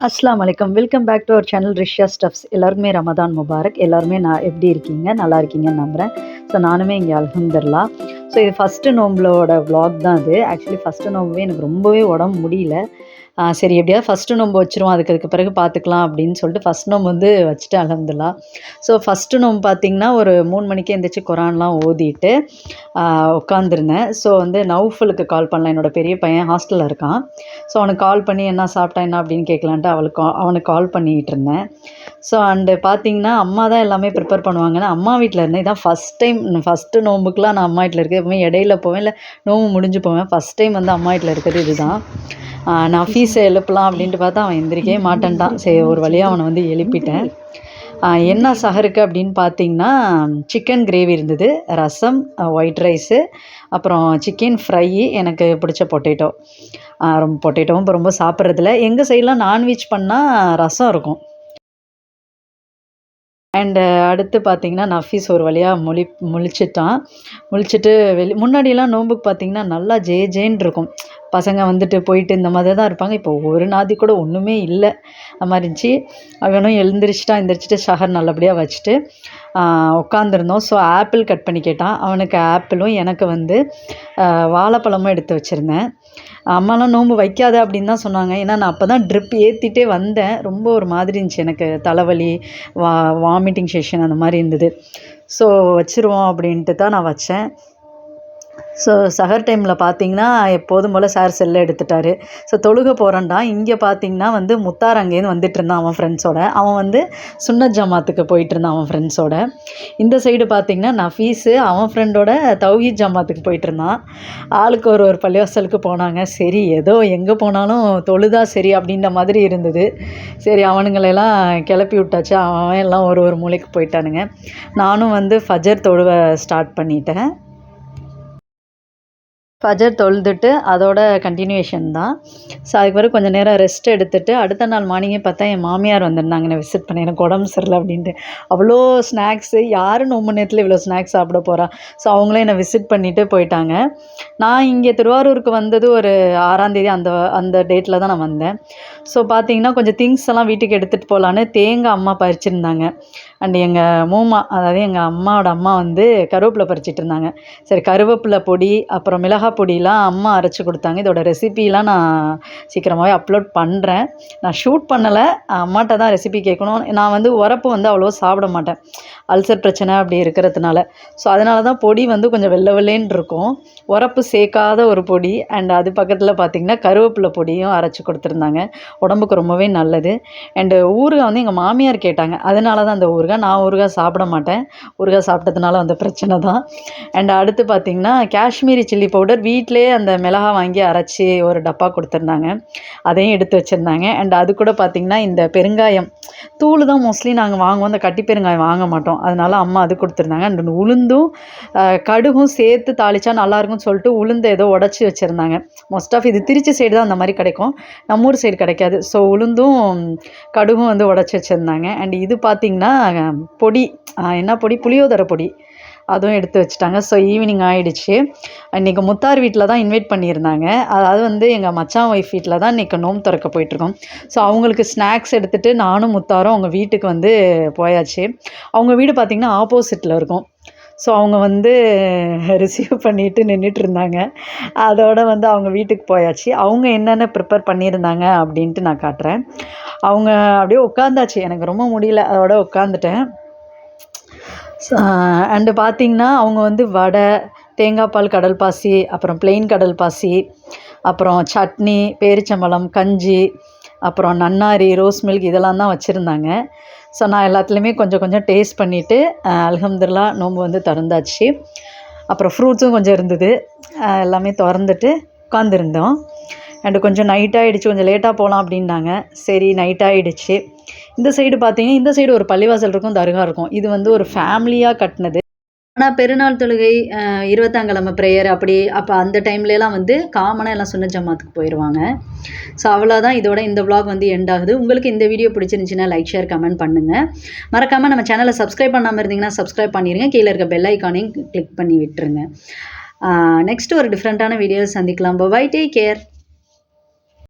அஸ்லாம் வலைக்கம். Welcome back to our channel Rishya stuffs எல்லாருமே ரமதான் முபாரக். எல்லாருமே நான் எப்படி இருக்கீங்க? நல்லா இருக்கீங்கன்னு நம்புகிறேன் ஸோ நானுமே இங்கே அல்ஹம்துல்லா ஸோ இது ஃபஸ்ட்டு நோம்பலோட வ்ளாக் தான் இது. ஆக்சுவலி ஃபஸ்ட்டு நோம்பவே எனக்கு ரொம்பவே உடம்பு முடியல. சரி எப்படியாவது ஃபஸ்ட்டு நோம்பு வச்சிருவோம் அதுக்கு அதுக்கு பிறகு பார்த்துக்கலாம் அப்படின்னு சொல்லிட்டு ஃபஸ்ட் நோம்பு வந்து வச்சுட்டு அலமதுல்லா. ஸோ ஃபஸ்ட்டு நோம்பு பார்த்திங்கன்னா ஒரு மூணு மணிக்கு எந்திரிச்சு குரான்லாம் ஓதிட்டு உட்காந்துருந்தேன் ஸோ வந்து நவுஃபுலுக்கு கால் பண்ணலாம். என்னோட பெரிய பையன் ஹாஸ்டலில் இருக்கான். ஸோ அவனுக்கு கால் பண்ணி என்ன சாப்பிட்டா என்ன அப்படின்னு கேட்கலான்ட்டு அவளுக்கு அவனுக்கு கால் பண்ணிகிட்டு இருந்தேன். ஸோ அண்டு பார்த்தீங்கன்னா அம்மா தான் எல்லாமே ப்ரிப்பேர் பண்ணுவாங்கன்னா அம்மா வீட்டில் இருந்தேன். இதான் ஃபஸ்ட் டைம் ஃபஸ்ட்டு நோம்புக்கெலாம் நான் அம்மா வீட்டில் இருக்கேன் எப்பவுமே இடையில போவேன் இல்லை நோம்பு முடிஞ்சு போவேன். ஃபஸ்ட் டைம் வந்து அம்மா வீட்டில் இருக்கிறது இதுதான். நான் ஃபீஸை எழுப்பலாம் அப்படின்ட்டு பார்த்தா அவன் எந்திரிக்கவே மாட்டேன்ட்டான். சரி ஒரு வழியாக அவனை வந்து எழுப்பிட்டேன். என்ன சகருக்கு அப்படின்னு பார்த்தீங்கன்னா சிக்கன் கிரேவி இருந்தது ரசம் ஒயிட் ரைஸு அப்புறம் சிக்கன் ஃப்ரை எனக்கு பிடிச்ச பொட்டேட்டோ ரொம்ப பொட்டேட்டோவும் இப்போ ரொம்ப சாப்பிட்றதில்ல. எங்கள் சைட்லாம் நான்வெஜ் பண்ணால் ரசம் இருக்கும். அண்டு அடுத்து பார்த்தீங்கன்னா நஃபீஸ் ஒரு வழியாக முழி முழிச்சிட்டான். முழிச்சிட்டு வெளி முன்னாடியெல்லாம் நோன்புக்கு பார்த்தீங்கன்னா நல்லா ஜே ஜேன்னு இருக்கும். பசங்க வந்துட்டு போயிட்டு இந்த மாதிரி தான் இருப்பாங்க. இப்போ ஒரு நாதி கூட ஒன்றுமே இல்லை. அது மாதிரி இருந்துச்சு. அவனும் எழுந்திரிச்சிட்டான் எழுந்திரிச்சிட்டு ஷஹர் நல்லபடியாக வச்சுட்டு உட்காந்துருந்தோம் ஸோ ஆப்பிள் கட் பண்ணி கேட்டான். அவனுக்கு ஆப்பிளும் எனக்கு வந்து வாழைப்பழமும் எடுத்து வச்சுருந்தேன். அம்மாலாம் நோன்பு வைக்காத அப்படின்னு தான் சொன்னாங்க. ஏன்னா நான் அப்போ தான் ட்ரிப் ஏற்றிட்டே வந்தேன். ரொம்ப ஒரு மாதிரி இருந்துச்சு எனக்கு. தலைவலி வா வாமிட்டிங் செஷன் அந்த மாதிரி இருந்தது. ஸோ வச்சுருவோம் அப்படின்ட்டு தான் நான் வச்சேன். ஸோ சஹர் டைமில் பார்த்தீங்கன்னா எப்போதும் போல் சார் செல்லை எடுத்துட்டாரு. ஸோ தொழுக போகிறேன்டா இங்கே பார்த்தீங்கன்னா வந்து முத்தார் அங்கேருந்து வந்துட்டு இருந்தான் அவன் ஃப்ரெண்ட்ஸோட அவன் வந்து சுன்னத் ஜமாத்துக்கு போயிட்டு இருந்தான் அவன் ஃப்ரெண்ட்ஸோட இந்த சைடு பார்த்தீங்கன்னா நஃபீஸு அவன் ஃப்ரெண்டோட தௌஹீத் ஜமாத்துக்கு போயிட்டு இருந்தான். ஆளுக்கு ஒரு ஒரு பள்ளிவாசலுக்கு போனாங்க. சரி ஏதோ எங்கே போனாலும் தொழுதா சரி அப்படின்ற மாதிரி இருந்தது. சரி அவனுங்களெல்லாம் கிளப்பி விட்டாச்சு. அவன் எல்லாம் ஒரு ஒரு மூலைக்கு போயிட்டானுங்க. நானும் வந்து ஃபஜர் தொழுவ ஸ்டார்ட் பண்ணிட்டேன். ஃபஜர் தொழுதுட்டு அதோட கண்டினியூஷன் தான். ஸோ அதுக்கு பிறகு கொஞ்சம் நேரம் ரெஸ்ட் எடுத்துட்டு அடுத்த நாள் மார்னிங்கே பார்த்தா என் மாமியார் வந்திருந்தாங்க. என்னை விசிட் பண்ணி எனக்கு உடம்பு சரியில்லை அப்படின்ட்டு. அவ்வளோ ஸ்நாக்ஸு யாரும் நோம்பு நேரத்தில் இவ்வளோ ஸ்நாக்ஸ் சாப்பிட போகிறா ஸோ அவங்களே என்னை விசிட் பண்ணிவிட்டு போயிட்டாங்க. நான் இங்கே திருவாரூருக்கு வந்தது ஒரு ஆறாந்தேதி அந்த அந்த டேட்டில் தான் நான் வந்தேன். ஸோ பார்த்தீங்கன்னா கொஞ்சம் திங்ஸ் எல்லாம் வீட்டுக்கு எடுத்துகிட்டு போகலான்னு தேங்காய் அம்மா பறிச்சிருந்தாங்க. அண்ட் எங்கள் மூமா அதாவது எங்கள் அம்மாவோட அம்மா வந்து கருவேப்பிலை பறிச்சிட்டு இருந்தாங்க. சரி கருவேப்பிலை பொடி அப்புறம் மிளகாய் பொடியெலாம் அம்மா அரைச்சி கொடுத்தாங்க. இதோட ரெசிபிலாம் நான் சீக்கிரமாகவே அப்லோட் பண்ணுறேன் நான் ஷூட் பண்ணலை அம்மாட்ட தான் ரெசிபி கேட்கணும். நான் வந்து உரப்பு வந்து அவ்வளோ சாப்பிட மாட்டேன். அல்சர் பிரச்சனை அப்படி இருக்கிறதுனால. ஸோ அதனால தான் பொடி வந்து கொஞ்சம் வெள்ளை வெள்ளேன்னு இருக்கும். உரப்பு சேர்க்காத ஒரு பொடி அண்ட் அது பக்கத்தில் பார்த்திங்கன்னா கருவேப்பிலை பொடியும் அரைச்சி கொடுத்துருந்தாங்க. உடம்புக்கு ரொம்பவே நல்லது. அண்டு ஊறுகாய் வந்து எங்கள் மாமியார் கேட்டாங்க. அதனால தான் அந்த ஊறுகாய் நான் ஊறுகாய் சாப்பிட மாட்டேன். ஊறுகாய் சாப்பிட்டதுனால வந்த பிரச்சனை தான். அண்ட் அடுத்து பார்த்திங்கன்னா காஷ்மீரி சில்லி பவுடர் வீட்டிலே அந்த மிளகா வாங்கி அரைச்சி ஒரு டப்பா கொடுத்துருந்தாங்க. அதையும் எடுத்து வச்சுருந்தாங்க. அண்ட் அது கூட பார்த்திங்கன்னா இந்த பெருங்காயம் தூள் தான் மோஸ்ட்லி நாங்கள் வாங்குவோம். அந்த கட்டி பெருங்காயம் வாங்க மாட்டோம். அதனால அம்மா அது கொடுத்துருந்தாங்க. அண்ட் உளுந்தும் கடுகும் சேர்த்து தாளிச்சா நல்லாயிருக்கும்னு சொல்லிட்டு உளுந்து ஏதோ உடச்சி வச்சுருந்தாங்க. மோஸ்ட் ஆஃப் இது திருச்சி சைடு தான் அந்த மாதிரி கிடைக்கும். நம்ம ஊர் சைடு கிடைக்காது. ஸோ உளுந்தும் கடுகும் வந்து உடச்சி வச்சுருந்தாங்க. அண்ட் இது பார்த்திங்கன்னா பொடி என்ன பொடி? புளியோதரை பொடி. அதுவும் எடுத்து வச்சுட்டாங்க. ஸோ ஈவினிங் ஆகிடுச்சு இன்றைக்கி முத்தார் வீட்டில் தான் இன்வைட் பண்ணியிருந்தாங்க. அதாவது வந்து எங்கள் மச்சான் ஒய்ஃப் வீட்டில் தான் இன்றைக்கி நோம் திறக்க போயிட்டுருக்கோம். ஸோ அவங்களுக்கு ஸ்நாக்ஸ் எடுத்துகிட்டு நானும் முத்தாரும் அவங்க வீட்டுக்கு வந்து போயாச்சு. அவங்க வீடு பார்த்திங்கன்னா ஆப்போசிட்டில் இருக்கும். ஸோ அவங்க வந்து ரிசீவ் பண்ணிட்டு நின்றுட்டு இருந்தாங்க அதோட வந்து அவங்க வீட்டுக்கு போயாச்சு. அவங்க என்னென்ன ப்ரிப்பேர் பண்ணியிருந்தாங்க அப்படின்ட்டு நான் காட்டுறேன். அவங்க அப்படியே உட்காந்தாச்சு எனக்கு ரொம்ப முடியல. அதோட உட்காந்துட்டேன் அண்டு பார்த்திங்கன்னா அவங்க வந்து வடை தேங்காய் பால் கடல் பாசி அப்புறம் பிளெயின் கடல் பாசி அப்புறம் சட்னி பேரிச்சம்பழம் கஞ்சி அப்புறம் நன்னாரி ரோஸ் மில்க் இதெல்லாம் தான் வச்சுருந்தாங்க. ஸோ நான் எல்லாத்துலேயுமே கொஞ்சம் கொஞ்சம் டேஸ்ட் பண்ணிவிட்டு அலகம்துல்லா நோன்பு வந்து திறந்தாச்சு. அப்புறம் ஃப்ரூட்ஸும் கொஞ்சம் இருந்தது. எல்லாமே திறந்துட்டு உட்காந்துருந்தோம் அண்டு கொஞ்சம் நைட் ஆகிடுச்சு கொஞ்சம் லேட்டாக போகலாம் அப்படின்னாங்க. சரி நைட் ஆகிடுச்சு இந்த சைடு பார்த்தீங்கன்னா இந்த சைடு ஒரு பள்ளிவாசல் இருக்கும் தர்கா இருக்கும். இது வந்து ஒரு ஃபேமிலியாக கட்டினது. ஆனால் பெருநாள் தொழுகை இருபத்தாங்கிழமை ப்ரேயர் அப்படி அப்போ அந்த டைம்லலாம் வந்து காமனாக எல்லாம் சுன்ன ஜமாத்துக்கு போயிடுவாங்க ஸோ அவ்வளோதான் இதோட இந்த விளாக் வந்து எண்ட் ஆகுது. உங்களுக்கு இந்த வீடியோ பிடிச்சிருந்துச்சின்னா லைக் ஷேர் கமெண்ட் பண்ணுங்கள் மறக்காமல் நம்ம சேனலை சப்ஸ்கிரைப் பண்ணாமல் இருந்தீங்கன்னா சப்ஸ்கிரைப் பண்ணிடுங்க கீழே இருக்க பெல் ஐக்கானையும் கிளிக் பண்ணி விட்டுருங்க. நெக்ஸ்ட் ஒரு டிஃப்ரெண்ட்டான வீடியோஸ் சந்திக்கலாம். Bye take care